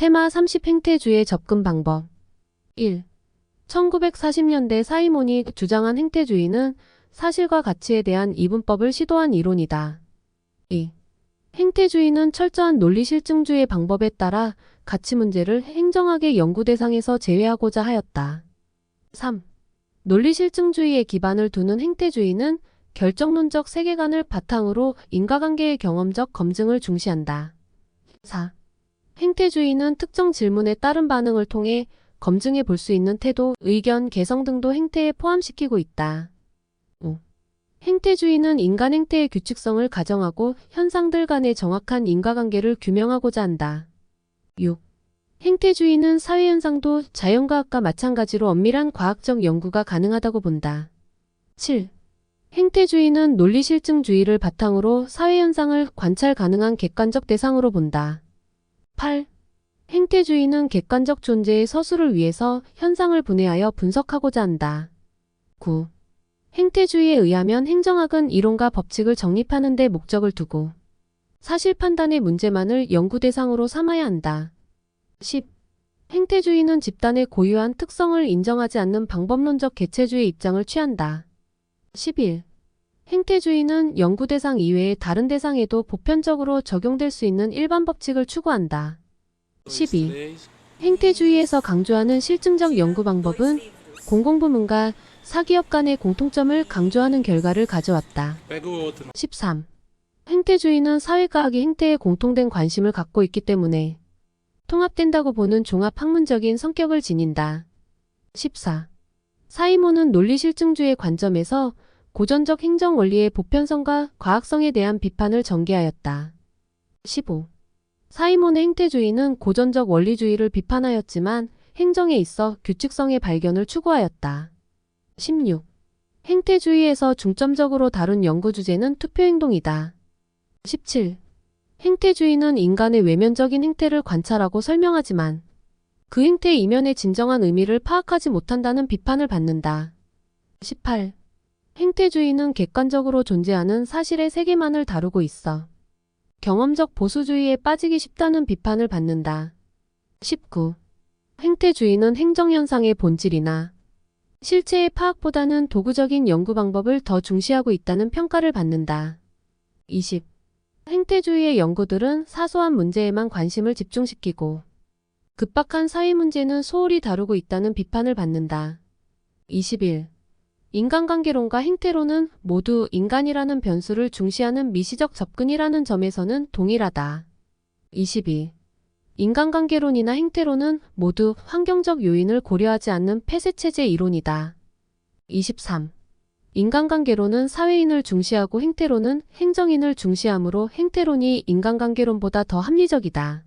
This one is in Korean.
테마 30 행태주의 접근 방법 1. 1940년대 사이몬이 주장한 행태주의는 사실과 가치에 대한 이분법을 시도한 이론이다. 2. 행태주의는 철저한 논리 실증주의 방법에 따라 가치 문제를 행정학의 연구 대상에서 제외하고자 하였다. 3. 논리 실증주의에 기반을 두는 행태주의는 결정론적 세계관을 바탕으로 인과관계의 경험적 검증을 중시한다. 4. 행태주의는 특정 질문에 따른 반응을 통해 검증해 볼 수 있는 태도, 의견, 개성 등도 행태에 포함시키고 있다. 5. 행태주의는 인간 행태의 규칙성을 가정하고 현상들 간의 정확한 인과관계를 규명하고자 한다. 6. 행태주의는 사회현상도 자연과학과 마찬가지로 엄밀한 과학적 연구가 가능하다고 본다. 7. 행태주의는 논리실증주의를 바탕으로 사회현상을 관찰 가능한 객관적 대상으로 본다. 8. 행태주의는 객관적 존재의 서술을 위해서 현상을 분해하여 분석하고자 한다. 9. 행태주의에 의하면 행정학은 이론과 법칙을 정립하는 데 목적을 두고 사실 판단의 문제만을 연구 대상으로 삼아야 한다. 10. 행태주의는 집단의 고유한 특성을 인정하지 않는 방법론적 개체주의 입장을 취한다. 11. 행태주의는 연구 대상 이외의 다른 대상에도 보편적으로 적용될 수 있는 일반 법칙을 추구한다. 12. 행태주의에서 강조하는 실증적 연구 방법은 공공부문과 사기업 간의 공통점을 강조하는 결과를 가져왔다. 13. 행태주의는 사회과학이 행태에 공통된 관심을 갖고 있기 때문에 통합된다고 보는 종합학문적인 성격을 지닌다. 14. 사이몬은 논리실증주의 관점에서 고전적 행정 원리의 보편성과 과학성에 대한 비판을 전개하였다. 15. 사이몬의 행태주의는 고전적 원리주의를 비판하였지만 행정에 있어 규칙성의 발견을 추구하였다. 16. 행태주의에서 중점적으로 다룬 연구 주제는 투표행동이다. 17. 행태주의는 인간의 외면적인 행태를 관찰하고 설명하지만 그 행태의 이면의 진정한 의미를 파악하지 못한다는 비판을 받는다. 18. 행태주의는 객관적으로 존재하는 사실의 세계만을 다루고 있어 경험적 보수주의에 빠지기 쉽다는 비판을 받는다. 19. 행태주의는 행정현상의 본질이나 실체의 파악보다는 도구적인 연구 방법을 더 중시하고 있다는 평가를 받는다. 20. 행태주의의 연구들은 사소한 문제에만 관심을 집중시키고 급박한 사회 문제는 소홀히 다루고 있다는 비판을 받는다. 21. 인간관계론과 행태론은 모두 인간이라는 변수를 중시하는 미시적 접근이라는 점에서는 동일하다. 22. 인간관계론이나 행태론은 모두 환경적 요인을 고려하지 않는 폐쇄체제 이론이다. 23. 인간관계론은 사회인을 중시하고 행태론은 행정인을 중시하므로 행태론이 인간관계론보다 더 합리적이다.